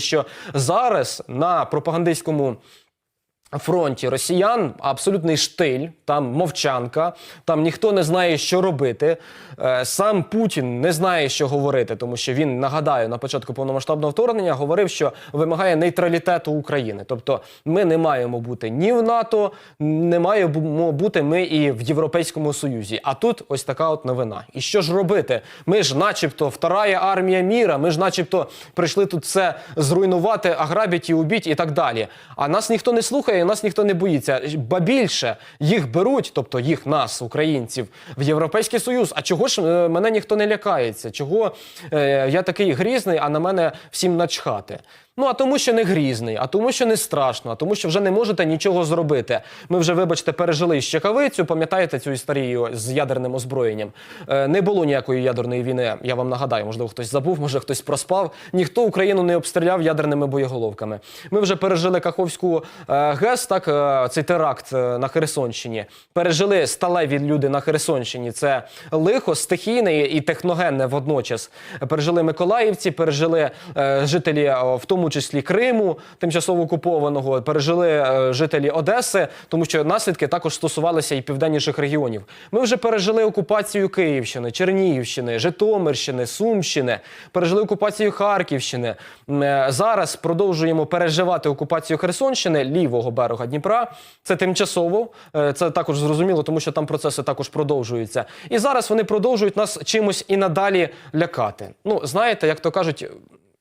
що зараз на пропагандистському фронті росіян абсолютний штиль, там мовчанка, там ніхто не знає, що робити. Е, Сам Путін не знає, що говорити, тому що він нагадаю на початку повномасштабного вторгнення говорив, що вимагає нейтралітету України. Тобто, ми не маємо бути ні в НАТО, не маємо бути ми і в Європейському Союзі. А тут ось така от новина. І що ж робити? Ми ж, начебто, вторая армія міра. Ми ж, начебто, прийшли тут все зруйнувати, ограбити і убити і так далі. А нас ніхто не слухає, нас ніхто не боїться. Ба більше їх беруть, тобто їх, нас, українців, в Європейський Союз. А чого ж е, мене ніхто не лякається? Чого е, я такий грізний, а на мене всім начхати? Ну а тому, що не грізний, а тому, що не страшно, а тому, що вже не можете нічого зробити. Ми вже, вибачте, пережили щекавицю. Пам'ятаєте цю історію з ядерним озброєнням? Е, не було ніякої ядерної війни. Я вам нагадаю, можливо, хтось забув, може хтось проспав. Ніхто Україну не обстріляв ядерними боєголовками. Ми вже пережили Каховську е, ГЕС, так е, цей теракт е, на Херсонщині. Пережили сталеві люди на Херсонщині. Це лихо, стихійне і техногенне водночас. Пережили Миколаївці, пережили е, жителі, е, в тому числі Криму, тимчасово окупованого, пережили е, жителі Одеси, тому що наслідки також стосувалися і південніших регіонів. Ми вже пережили окупацію Київщини, Чернігівщини, Житомирщини, Сумщини, пережили окупацію Харківщини. Е, Зараз продовжуємо переживати окупацію Херсонщини, лівого берега Дніпра. Це тимчасово, е, це також зрозуміло, тому що там процеси також продовжуються. І зараз вони продовжують нас чимось і надалі лякати. Ну, знаєте, як то кажуть.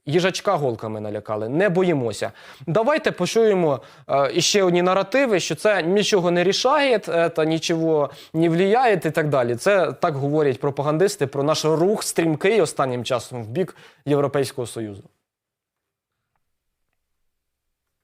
Їжачка голками налякали, не боїмося. Давайте почуємо е, ще одні наративи, що це нічого не рішає, це нічого не влияє і так далі. Це так говорять пропагандисти про наш рух стрімкий останнім часом в бік Європейського Союзу.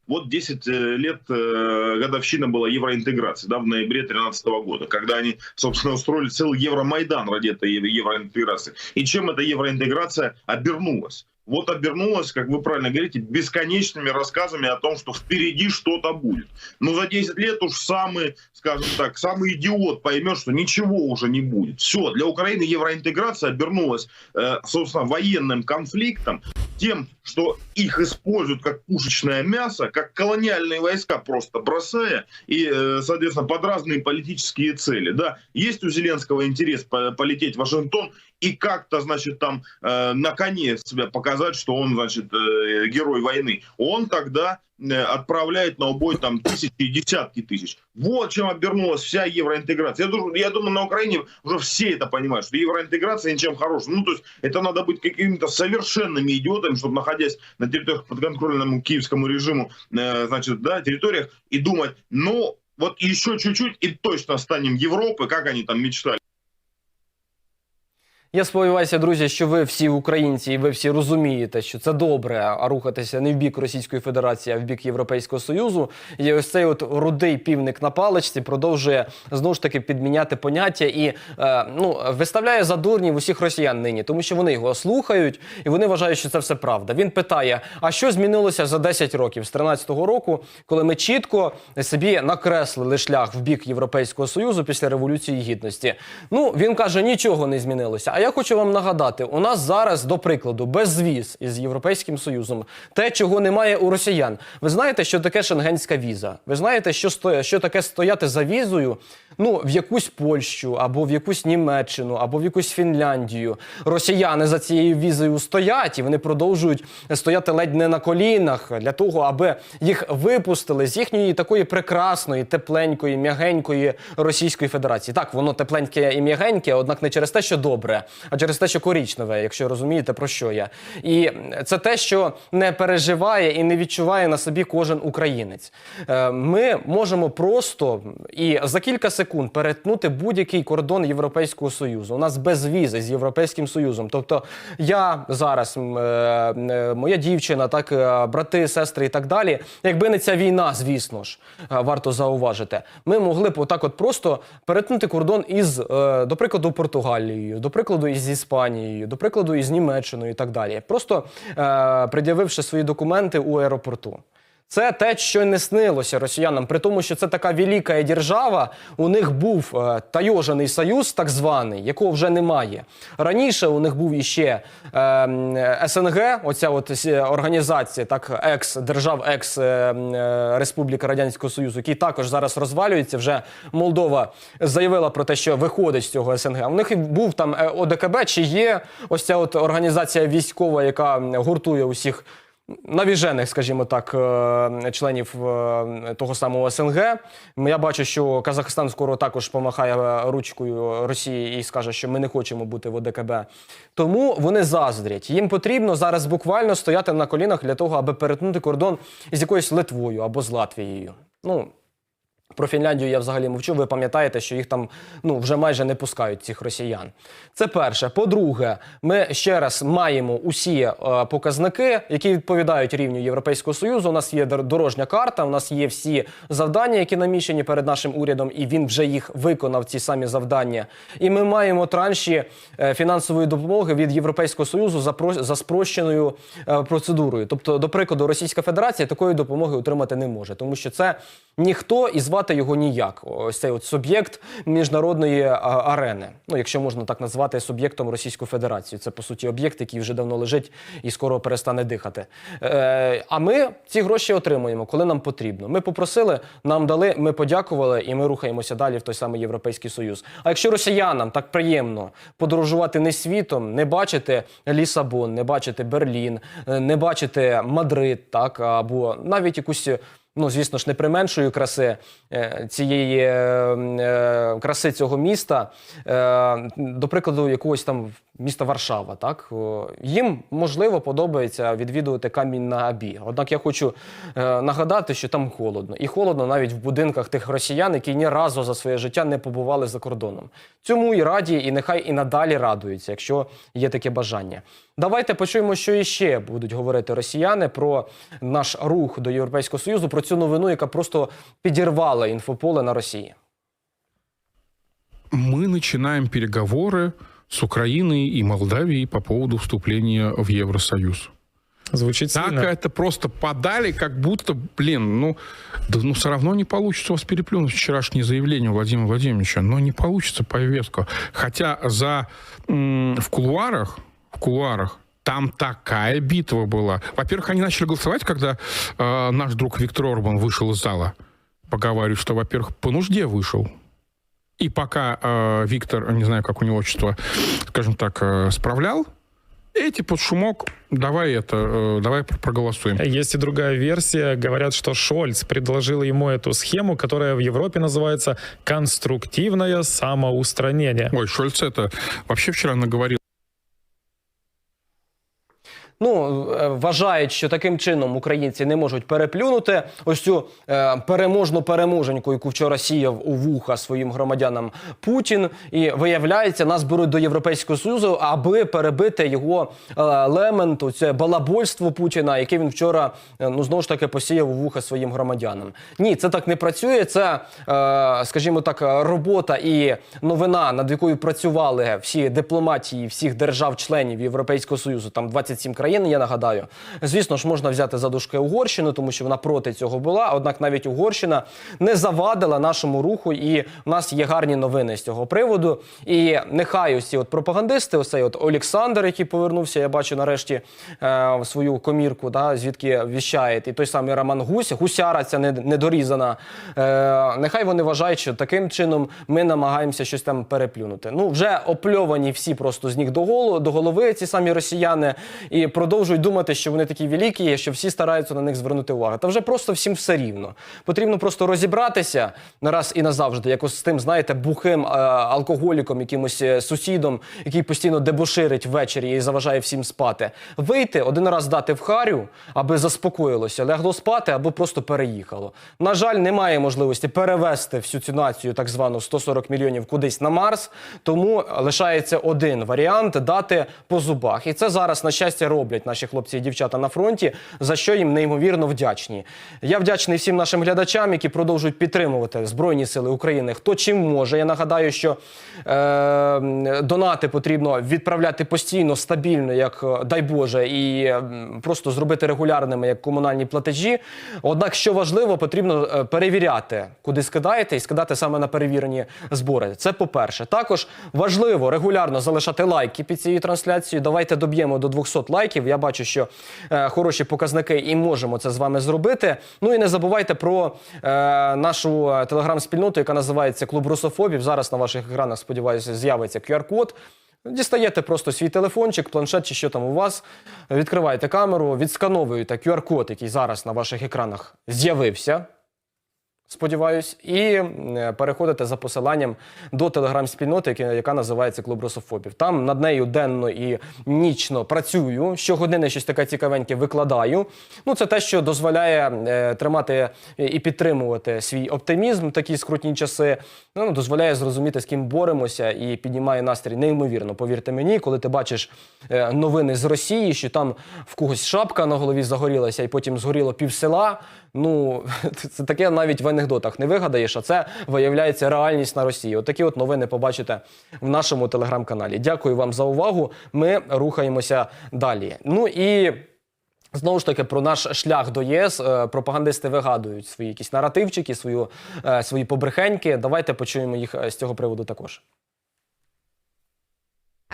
Вот 10 э, лет э, годовщина была евроинтеграции, да, в ноябре 2013 года, когда они, собственно, устроили целый Евромайдан ради этой ев- евроинтеграции. И чем эта евроинтеграция обернулась? Вот обернулась, как вы правильно говорите, бесконечными рассказами о том, что впереди что-то будет. Но за 10 лет уж самый, скажем так, самый идиот поймет, что ничего уже не будет. Все, для Украины евроинтеграция обернулась, э, собственно, военным конфликтом, тем, что их используют как пушечное мясо, как колониальные войска просто бросая и, э, соответственно, под разные политические цели. Да, есть у Зеленского интерес по- полететь в Вашингтон и как-то, значит, там э, на коне себя показать, что он, значит, э, герой войны. Он тогда э, отправляет на убой там тысячи и десятки тысяч. Вот чем обернулась вся евроинтеграция. Я думаю, я думаю, на Украине уже все это понимают, что евроинтеграция ничем хорошим. Ну, то есть это надо быть какими-то совершенными идиотами, чтобы, находясь на территориях подконтрольному киевскому режиму, э, значит, да, территориях, и думать, ну, вот еще чуть-чуть и точно станем Европы, как они там мечтали. Я сподіваюся, друзі, що ви всі українці, і ви всі розумієте, що це добре, а рухатися не в бік Російської Федерації, а в бік Європейського Союзу. І ось цей от рудий півник на паличці продовжує знову ж таки підміняти поняття і е, ну виставляє за дурнів усіх росіян нині, тому що вони його слухають і вони вважають, що це все правда. Він питає: а що змінилося за 10 років з 13-го року, коли ми чітко собі накреслили шлях в бік Європейського Союзу після революції гідності? Ну він каже, нічого не змінилося. А я хочу вам нагадати: у нас зараз, до прикладу, безвіз із Європейським Союзом, те, чого немає у росіян. Ви знаєте, що таке шенгенська віза? Ви знаєте, що сто... що таке стояти за візою? Ну, в якусь Польщу, або в якусь Німеччину, або в якусь Фінляндію. Росіяни за цією візою стоять, і вони продовжують стояти ледь не на колінах для того, аби їх випустили з їхньої такої прекрасної, тепленької, м'ягенької Російської Федерації. Так, воно тепленьке і м'ягеньке, однак не через те, що добре, а через те, що корічневе, якщо розумієте, про що я. І це те, що не переживає і не відчуває на собі кожен українець. Е, Ми можемо просто і за кілька секунд перетнути будь-який кордон Європейського Союзу. У нас без візи з Європейським Союзом. Тобто я зараз, е, е, моя дівчина, так брати, сестри і так далі. Якби не ця війна, звісно ж, варто зауважити, ми могли б отак, от просто перетнути кордон із, до прикладу, Португалією, до прикладу, із Іспанією, до прикладу, із Німеччиною і так далі. Просто е, пред'явивши свої документи у аеропорту. Це те, що не снилося росіянам, при тому, що це така велика держава. У них був е, Тайожаний союз, так званий, якого вже немає. Раніше у них був іще е, СНГ, оця от організація, так екс держав, екс е, е, Республіка Радянського Союзу, який також зараз розвалюється. Вже Молдова заявила про те, що виходить з цього СНГ. У них був там е, ОДКБ, чи є ось ця от організація військова, яка гуртує усіх навіжених, скажімо так, е, членів е, того самого СНГ. Я бачу, що Казахстан скоро також помахає ручкою Росії і скаже, що ми не хочемо бути в ОДКБ. Тому вони заздрять. Їм потрібно зараз буквально стояти на колінах для того, аби перетнути кордон з якоюсь Литвою або з Латвією. Ну, про Фінляндію я взагалі мовчу. Ви пам'ятаєте, що їх там ну вже майже не пускають цих росіян. Це перше. По-друге, ми ще раз маємо усі е, показники, які відповідають рівню Європейського союзу. У нас є дорожня карта, у нас є всі завдання, які наміщені перед нашим урядом, і він вже їх виконав. Ці самі завдання. І ми маємо транші е, фінансової допомоги від Європейського союзу за про- за спрощеною е, процедурою. Тобто, до прикладу, Російська Федерація такої допомоги отримати не може, тому що це ніхто і звати його ніяк. Ось цей от суб'єкт міжнародної арени. Ну, якщо можна так назвати суб'єктом Російську Федерацію. Це по суті об'єкт, який вже давно лежить і скоро перестане дихати. Е, а ми ці гроші отримуємо, коли нам потрібно. Ми попросили, нам дали, ми подякували, і ми рухаємося далі в той самий Європейський Союз. А якщо росіянам так приємно подорожувати не світом, не бачити Лісабон, не бачити Берлін, е, не бачити Мадрид, так або навіть якусь. Ну, звісно ж, не применшую краси е, цієї е, е, краси цього міста, до прикладу, якогось там міста Варшава. Так їм можливо подобається відвідувати камінь на Абі. Однак я хочу е, нагадати, що там холодно, і холодно навіть в будинках тих росіян, які ні разу за своє життя не побували за кордоном. Цьому і раді, і нехай і надалі радуються, якщо є таке бажання. Давайте почуємо, що іще будуть говорити росіяни про наш рух до Європейського Союзу, про цю новину, яка просто підірвала інфополе на Росії. мы начинаем переговоры с Украиной и Молдавией по поводу вступления в Евросоюз. Звучит Так сильно. это просто подали, как будто, блин, ну, да, ну все равно не получится у вас переплюнуть вчерашнее заявление Владимира Владимировича, но не получится повестку. Хотя за в кулуарах, в кулуарах там такая битва была. Во-первых, они начали голосовать, когда э, наш друг Виктор Орбан вышел из зала. Поговаривают, что, во-первых, по нужде вышел. И пока э, Виктор, не знаю, как у него отчество, скажем так, э, справлял, эти под шумок, давай это, э, давай пр- проголосуем. Есть и другая версия. Говорят, что Шольц предложил ему эту схему, которая в Европе называется конструктивное самоустранение. Ой, Шольц это вообще вчера наговорил. Ну, е, вважають, що таким чином українці не можуть переплюнути ось цю е, переможну переможеньку, яку вчора сіяв у вуха своїм громадянам Путін. І виявляється, нас беруть до Європейського Союзу, аби перебити його е, лемент, це балабольство Путіна, яке він вчора е, ну знову ж таки посіяв у вуха своїм громадянам. Ні, це так не працює. Це, е, скажімо так, робота і новина, над якою працювали всі дипломатії всіх держав-членів Європейського Союзу. Там 27 країн, я нагадаю. Звісно ж, можна взяти за дужки Угорщину, тому що вона проти цього була. Однак навіть Угорщина не завадила нашому руху, і в нас є гарні новини з цього приводу. І нехай ці от пропагандисти, ось цей от Олександр, який повернувся, я бачу нарешті е, свою комірку, да, звідки віщає, і той самий Роман Гусь, гусяра ця недорізана. Е, нехай вони вважають, що таким чином ми намагаємося щось там переплюнути. Ну, вже опльовані всі просто з ніг до голови, до голови ці самі росіяни, і продовжують думати, що вони такі великі, що всі стараються на них звернути увагу. Та вже просто всім все рівно. Потрібно просто розібратися на раз і назавжди, якось з тим, знаєте, бухим е, алкоголіком, якимось е, сусідом, який постійно дебоширить ввечері і заважає всім спати. Вийти один раз дати в харю, аби заспокоїлося, лягло спати або просто переїхало. На жаль, немає можливості перевести всю цю націю, так звану 140 мільйонів, кудись на Марс. Тому лишається один варіант дати по зубах. І це зараз, на щастя, робить. Роблять наші хлопці і дівчата на фронті, за що їм неймовірно вдячні. Я вдячний всім нашим глядачам, які продовжують підтримувати Збройні Сили України. Хто чим може. Я нагадаю, що е, донати потрібно відправляти постійно, стабільно, як е, дай Боже, і просто зробити регулярними як комунальні платежі. Однак, що важливо, потрібно е, перевіряти, куди скидаєте, і скидати саме на перевірені збори. Це по-перше. Також важливо регулярно залишати лайки під цією трансляцією. Давайте доб'ємо до 200 лайків. Я бачу, що е, хороші показники і можемо це з вами зробити. Ну і не забувайте про е, нашу е, телеграм-спільноту, яка називається Клуб Русофобів. Зараз на ваших екранах, сподіваюся, з'явиться QR-код. Дістаєте просто свій телефончик, планшет чи що там у вас. Відкриваєте камеру, відскановуєте QR-код, який зараз на ваших екранах з'явився. Сподіваюсь, і переходите за посиланням до телеграм-спільноти, яка називається Клуб Русофобів. Там над нею денно і нічно працюю. Щогодини щось таке цікавеньке викладаю. Ну, це те, що дозволяє е, тримати і підтримувати свій оптимізм в такі скрутні часи. Ну, дозволяє зрозуміти, з ким боремося, і піднімає настрій неймовірно. Повірте мені, коли ти бачиш е, новини з Росії, що там в когось шапка на голові загорілася, і потім згоріло пів села. Ну, це таке навіть в анекдотах не вигадаєш, а це виявляється реальність на Росії. От от новини побачите в нашому телеграм-каналі. Дякую вам за увагу. Ми рухаємося далі. Ну і. Знову ж таки, про наш шлях до ЄС Е, пропагандисти вигадують свої якісь наративчики, свою, е, свої побрехеньки. Давайте почуємо їх е, з цього приводу також.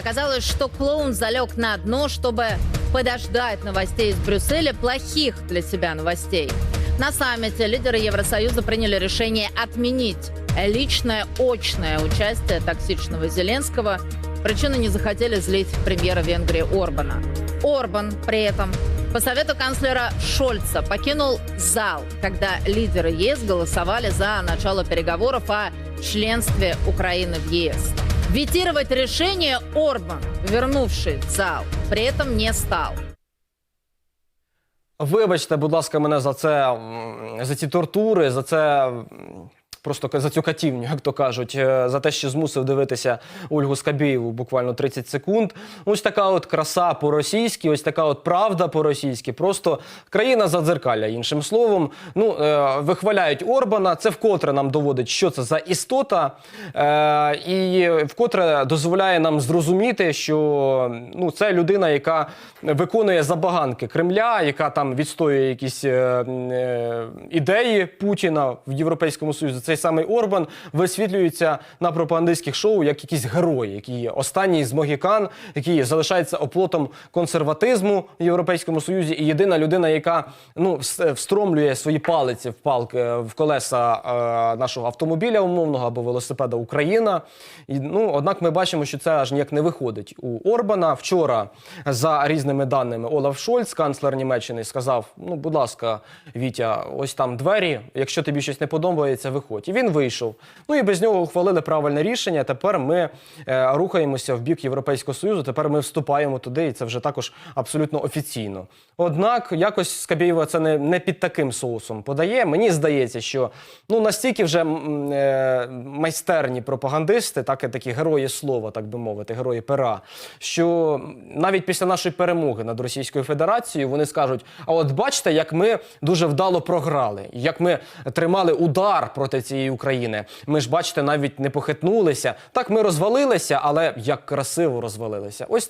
Оказалось, что клоун залег на дно, чтобы подождать новостей из Брюсселя, плохих для себя новостей. На саммите лидеры Евросоюза приняли решение отменить личное очное участие токсичного Зеленского. Причины не захотели злить премьера Венгрии Орбана. Орбан при этом по совету канцлера Шольца покинул зал, когда лидеры ЕС голосовали за начало переговоров о членстве Украины в ЕС. Ветировать решение Орбан, вернувший в зал, при этом не стал. Вибачте, будь ласка, мене за це за ці тортури, за це просто за цю катівню, як то кажуть, е, за те, що змусив дивитися Ольгу Скабєєву буквально 30 секунд. Ось така от краса по-російськи, ось така от правда по-російськи. Просто країна задзеркалля, іншим словом. Ну, е, вихваляють Орбана. Це вкотре нам доводить, що це за істота, е, і вкотре дозволяє нам зрозуміти, що ну, це людина, яка виконує забаганки Кремля, яка там відстоює якісь ідеї Путіна в Європейському Союзі. Цей самий Орбан висвітлюється на пропагандистських шоу як якісь герої, які є останній з могікан, який залишається оплотом консерватизму в Європейському Союзі, і єдина людина, яка ну вс- встромлює свої палиці в палки в колеса е, нашого автомобіля умовного або велосипеда Україна. І, ну, однак ми бачимо, що це аж ніяк не виходить у Орбана. Вчора, за різними даними, Олаф Шольц, канцлер Німеччини, сказав: Ну, будь ласка, Вітя, ось там двері. Якщо тобі щось не подобається, виходь. І він вийшов. Ну і без нього ухвалили правильне рішення. Тепер ми е, рухаємося в бік Європейського Союзу. Тепер ми вступаємо туди, і це вже також абсолютно офіційно. Однак, якось Скабєєва це не, не під таким соусом подає. Мені здається, що ну настільки вже е, майстерні пропагандисти, так і такі герої слова, так би мовити, герої пера, що навіть після нашої перемоги над Російською Федерацією вони скажуть: а от бачите, як ми дуже вдало програли, як ми тримали удар проти цієї України. Ми ж бачите, навіть не похитнулися. Так, ми розвалилися, але як красиво розвалилися. Ось